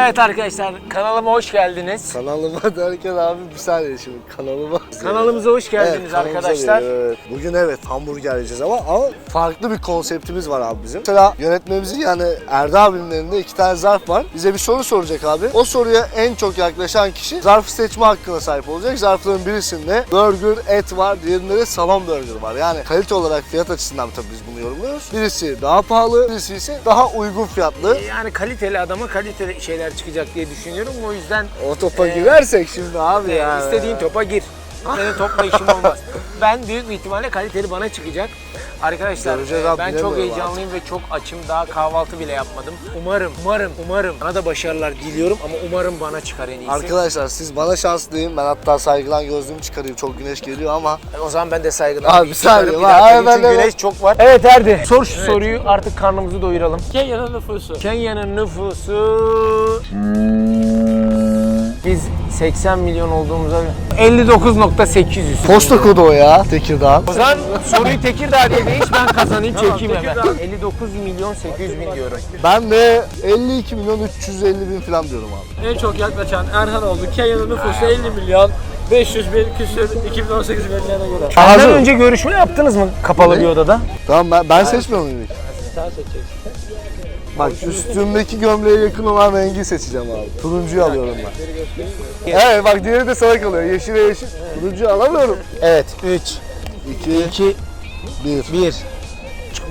Evet arkadaşlar kanalıma hoş geldiniz. Kanalıma derken abi bir saniye şimdi kanalıma. Kanalımıza hoş geldiniz Evet, kanalımıza arkadaşlar. geliyor, evet. Bugün evet hamburger yiyeceğiz ama, ama farklı bir konseptimiz var abi bizim. Mesela yönetmemizin yani Erda abinin elinde iki tane zarf var. Bize bir soru soracak abi. O soruya en çok yaklaşan kişi zarf seçme hakkına sahip olacak. Zarfların birisinde burger, et var. Diğerinde de salam burger var. Yani kalite olarak fiyat açısından tabii biz yorumluyoruz. Birisi daha pahalı, birisi ise daha uygun fiyatlı. Yani kaliteli adama kaliteli şeyler çıkacak diye düşünüyorum. O yüzden O topa Ee, girersek şimdi abi e, ya. istediğin topa gir. Senin topla işim olmaz. Ben büyük bir ihtimalle kaliteli bana çıkacak. Arkadaşlar Göreceğiz abi, ben çok bilemiyorum heyecanlıyım ve çok açım. Daha kahvaltı bile yapmadım. Umarım, umarım, umarım. Bana da başarılar diliyorum ama umarım bana çıkar en iyisi. Arkadaşlar siz bana şans deyin. Ben hatta saygıdan gözlüğümü çıkarayım. Çok güneş geliyor ama O zaman ben de saygıdan Abi bir var. dakika, Abi ben çünkü de- güneş çok var. Evet Erdi. Sor şu soruyu artık karnımızı doyuralım. Kenya'nın nüfusu. Kenya'nın nüfusu... Biz 80 milyon olduğumuza 59.800. posta kodu o ya Tekirdağ. O zaman soruyu Tekirdağ diye değiş ben kazanayım çekeyim hemen. 59 milyon 800 bin diyorum. Ben de 52 milyon 350 bin falan diyorum abi. En çok yaklaşan Erhan oldu. Kenya'nın nüfusu 50 milyon 500 bin küsür 2018 verilerine göre. Benden Hazır. önce görüşme yaptınız mı kapalı Ne? bir odada? Tamam ben, ben seçmiyor muyum ilk? Sen seçeceksin. Bak üstümdeki gömleğe yakın olan rengi seçeceğim abi. Turuncuyu alıyorum ben. Evet bak diğeri de sana kalıyor. Yeşile yeşil. Turuncuyu alamıyorum. Evet. 3, 2, 2, 1.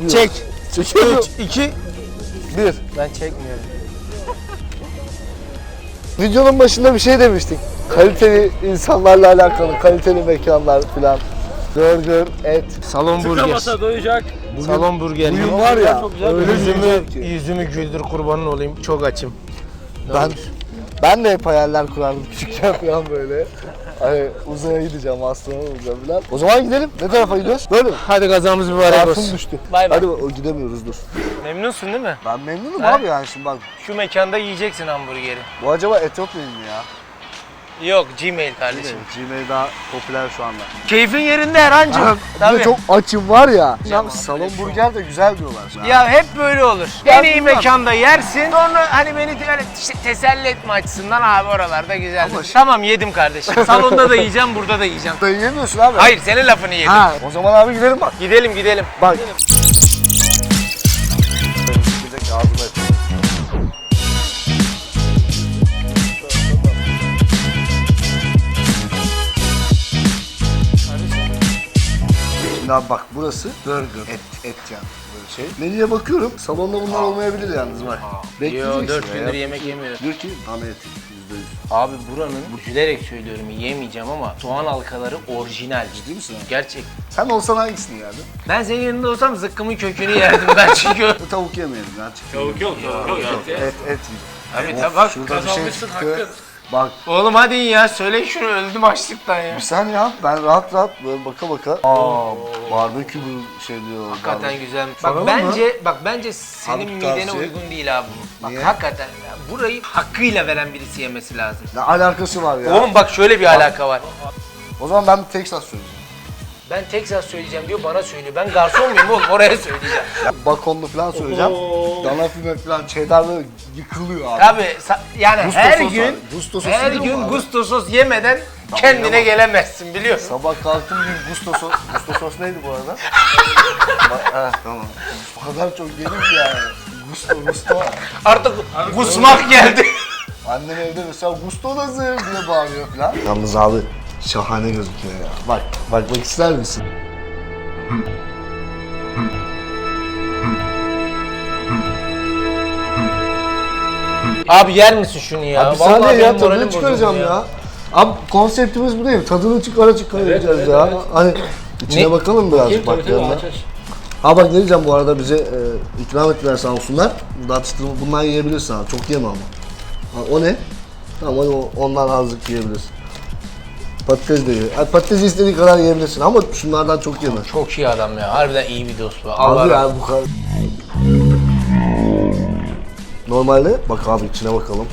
1. Çek. Çekiyorum. 3, 2. 1. Ben çekmiyorum. Videonun başında bir şey demiştik. Kaliteli insanlarla alakalı, kaliteli mekanlar falan. Burger, et. Salon burger. Tıkamasa doyacak. Salon burger. Bugün var ya, Çok güzel. öyle Yüzümü, güzel ki. yüzümü güldür kurbanın olayım. Çok açım. Ben ben de hep hayaller kurardım küçükken falan böyle. Hani uzaya gideceğim, astronot olacağım falan. O zaman gidelim. Ne tarafa gidiyoruz? Böyle mi? Hadi gazamız mübarek Zarfım olsun. düştü. Bay bay. Hadi o gidemiyoruz dur. Memnunsun değil mi? Ben memnunum Ha? abi yani şimdi bak. Şu mekanda yiyeceksin hamburgeri. Bu acaba Etiyopya mi ya? Yok Gmail kardeşim. Gmail daha popüler şu anda. Keyfin yerinde Erhan'cığım. Ben bir Tabii. çok açım var ya. Ya salon burger de güzel diyorlar. Ya hep böyle olur. En iyi mekanda yersin. Sonra hani beni öyle te- teselli etme açısından abi oralarda güzel. Ama- Tamam yedim kardeşim. Salonda da yiyeceğim, burada da yiyeceğim. Da yiyemiyorsun abi. Hayır senin lafını yedim. Ha, o zaman abi gidelim bak. Gidelim gidelim. Bak. Şimdi abi bak burası burger, et, et yani böyle şey. Menüye bakıyorum, salonda bunlar olmayabilir yalnız bak. Bekleyeceksin Yo 4 ya, gündür yapacak yemek yemiyorum. Diyor ki dana eti, yüzde yüz. Abi buranın üzülerek söylüyorum yiyemeyeceğim ama soğan halkaları orijinal. Ciddi misin abi? Gerçek. Sen olsan hangisini yerdin? Ben senin yerinde olsam zıkkımın kökünü yerdim ben çünkü. Bu tavuk yemeyelim ya. Tavuk yok, tavuk yok. Et, et yiyeyim. Abi Of, bak şurada bir şey kazanmışsın, çıktı. hakkın. Bak Oğlum hadi ya söyle şunu öldüm açlıktan ya. bir saniye abi ben rahat rahat böyle baka baka. Aa barbekü bu şey diyor. Hakikaten barbekü. Soralım Bak mı? bence bak bence senin Abi midene tavsiye. uygun değil abi. bu. Bak Niye? hakikaten ya, burayı hakkıyla veren birisi yemesi lazım. Ne alakası var ya? Oğlum bak şöyle bir alaka var. O zaman ben bir Texas söyleyeceğim. Ben Texas söyleyeceğim diyor bana söylüyor. Ben garson muyum oğlum oraya söyleyeceğim. Bakonlu falan söyleyeceğim. Oo. Dana füme falan çeddar böyle yıkılıyor abi. Tabii sa- yani Gusto her sos gün abi. Gusto sos her yiyor gün abi? gusto sos yemeden kendine gelemezsin biliyorsun. Sabah kalktım bir gusto sos. gusto sos neydi bu arada? Bak, ha, tamam. O kadar çok yedim ki yani. Gusto, gusto. Artık kusmak geldi. Annem evde mesela gusto nasıl diye bağırıyor falan. Yalnız abi şahane gözüküyor ya. Bak, bakmak ister misin? Abi yer misin şunu ya? Abi Vallahi saniye ya benim moralim tadını çıkaracağım ya. Abi konseptimiz bu değil mi? Tadını çıkara çıkara yiyeceğiz ya. Hani içine Ne? bakalım birazcık bak yanına. Ha bak ne diyeceğim bu arada bize e, ikram ettiler sağ olsunlar. Burada atıştırma bundan yiyebilirsin abi. Çok yeme ama. Ha, o ne? Tamam hadi o- ondan azıcık yiyebilirsin. Patates de ye. Ha, patatesi istediğin kadar yiyebilirsin ama şunlardan çok yeme. Çok iyi adam ya. Harbiden iyi bir dost bu. Allah Abi razı ya bu kadar. Normalde bak abi içine bakalım.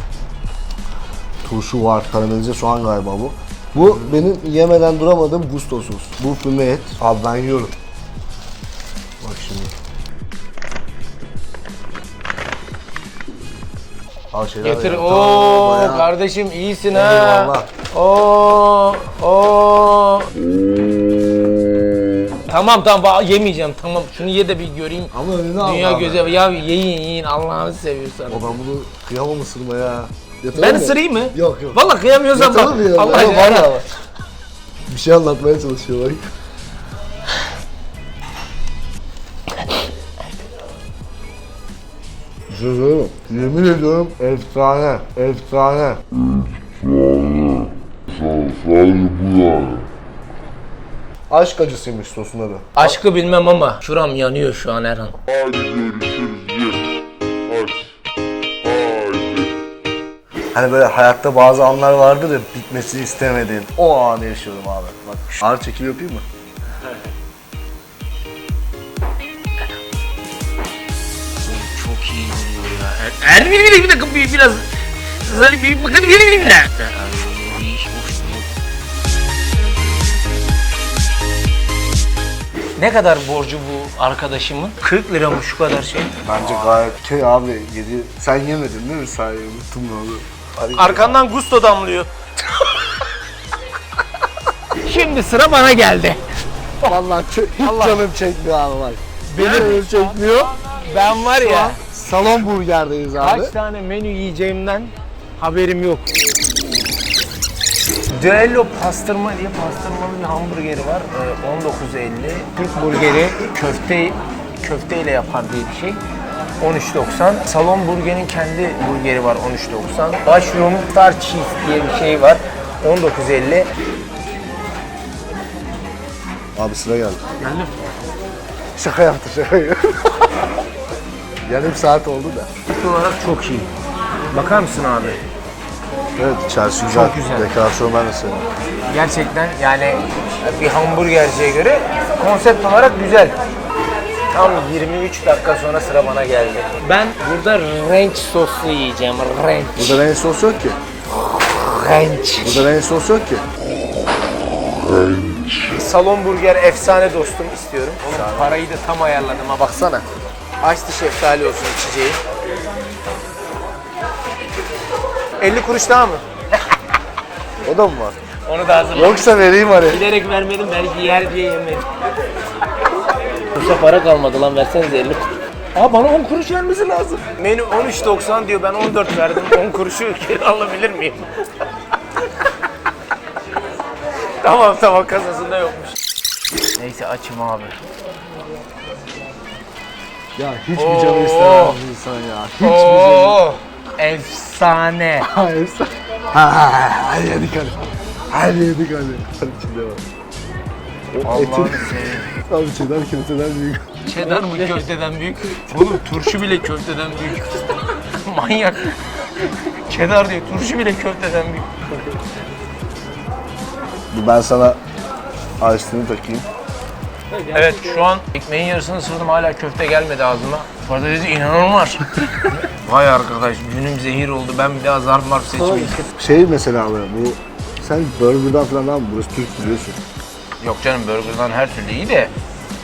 Turşu var, karamelize soğan galiba bu. Bu benim yemeden duramadığım gusto sos. Bu füme et. Abi ben yiyorum. Bak şimdi. Al şeyler Getir. ya. Oo bayağı. kardeşim iyisin Eyvallah. Oo. Oo. Tamam tamam yemeyeceğim tamam şunu ye de bir göreyim. Ama önüne al Dünya abi. güzel ya yiyin yiyin Allah'ını seviyorsan. O ben bunu kıyamam ısırmaya. Yatalım Ben mı? ısırayım mı? Yok yok. Vallahi kıyamıyorsan bak. Yatalım ya. Allah aşkına. valla. Bir şey anlatmaya çalışıyor bak. Söylüyorum. Yemin ediyorum efsane. Efsane. Sadece bu yani. Aşk acısıymış sosun adı. Aşkı bilmem ama şuram yanıyor şu an Erhan. Hadi görüşürüz. Hadi. Hani böyle hayatta bazı anlar vardır ya bitmesini istemediğin. O anı yaşıyorum abi. Bak şu ağır çekim yapayım mı? Çok iyi duruyor ya. Er, er bir, bir, bir dakika bir, biraz. Böyle bir bakın bir, bir, bir, bir dakika. Ne kadar borcu bu arkadaşımın? 40 lira mı şu kadar şey? Bence gayet şey abi yedi. Sen yemedin değil mi sahi? Unuttum ne oldu? Arkandan gusto damlıyor. Şimdi sıra bana geldi. Vallahi çö- hiç canım çekmiyor abi bak. Benim canım çekmiyor. Ben var ya Salon burgerdeyiz abi. kaç tane menü yiyeceğimden haberim yok. Duello pastırma diye pastırmalı bir hamburgeri var. Ee, 19.50. Türk burgeri köfte köfteyle yapar diye bir şey. 13.90. Salon burgerin kendi burgeri var 13.90. Mushroom Star Cheese diye bir şey var. 19.50. Abi sıra geldi. Geldim. Şaka yaptı şakayı. Yarım saat oldu da. Fiyat olarak çok iyi. Bakar mısın abi? Evet içerisi güzel. Çok güzel. Dekorasyon ben de seviyorum. Gerçekten yani bir hamburgerciye göre konsept olarak güzel. Tam 23 dakika sonra sıra bana geldi. Ben burada ranch soslu yiyeceğim. Ranch. Burada ranch sos yok ki. Ranch. Burada ranch sos yok ki. Salon burger efsane dostum istiyorum. Oğlum parayı da tam ayarladım ha baksana. Açtı şeftali olsun içeceği. 50 kuruş daha mı? O da mı var? Onu da hazırladım. Yoksa vereyim hani. Bilerek vermedim belki yer diye yemedim. Yoksa para kalmadı lan versenize 50 kuruş. Aa bana 10 kuruş vermesi lazım. Menü 13.90 diyor ben 14 verdim. 10 kuruşu geri alabilir miyim? tamam tamam kasasında yokmuş. Neyse açım abi. Ya hiç Oo. mi canı istemez insan ya? Hiç mi canı? Oo, efsane. Ha efsane. Ha ha ha. Hadi yedik hadi. Hadi yedik hadi. Hadi içinde var. Allah'ını seveyim. abi çedar köfteden büyük. Cheddar mı köfteden büyük? Oğlum turşu bile köfteden büyük. Manyak. Cheddar diyor, turşu bile köfteden büyük. Ben sana açtığını takayım. Evet şu an ekmeğin yarısını ısırdım hala köfte gelmedi ağzıma. Patatesi inanılmaz. Vay arkadaş günüm zehir oldu ben bir daha zarf marf seçmeyeyim. Şey mesela abi bu sen burgerdan falan abi burası Türk biliyorsun. Yok canım burgerdan her türlü iyi de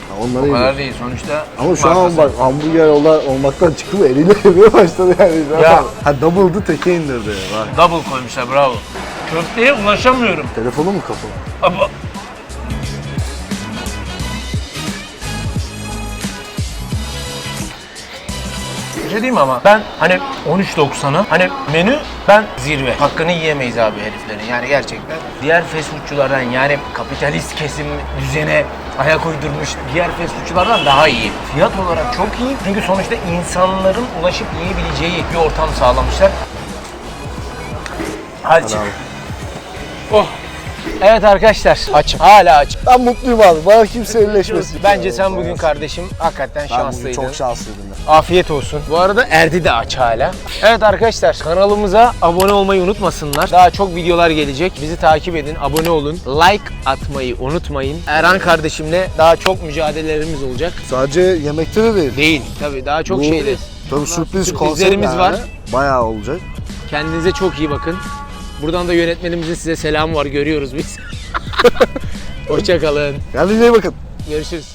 Ha, onları o kadar değil sonuçta. Ama şu an markası. bak hamburger ola- olmaktan çıktı mı eliyle yemeye başladı yani. Ya. Ha double'dı teke indirdi. Bak. Double koymuşlar bravo. Köfteye ulaşamıyorum. Telefonu mu kapalı? Ama... şey diyeyim mi ama ben hani 13.90'a hani menü ben zirve. Hakkını yiyemeyiz abi heriflerin yani gerçekten. Diğer fast foodçulardan yani kapitalist kesim düzene ayak uydurmuş diğer fast foodçulardan daha iyi. Fiyat olarak çok iyi çünkü sonuçta insanların ulaşıp yiyebileceği bir ortam sağlamışlar. Hadi. Oh. Evet arkadaşlar açım. Hala açım. Ben mutluyum abi. Bana kimse elleşmesin. Bence sen bugün kardeşim hakikaten Ben bugün şanslıydın. çok şanslıydım ben. Afiyet olsun. Bu arada Erdi de aç hala. Evet arkadaşlar kanalımıza abone olmayı unutmasınlar. Daha çok videolar gelecek. Bizi takip edin, abone olun. Like atmayı unutmayın. Erhan kardeşimle daha çok mücadelelerimiz olacak. Sadece yemekte de değil. Değil tabii daha çok Bu- şeyde. Tabii sürpriz Sürprizlerimiz konsept var. yani. Bayağı olacak. Kendinize çok iyi bakın. Buradan da yönetmenimizin size selamı var görüyoruz biz. Hoşçakalın. Kendinize iyi bakın. Görüşürüz.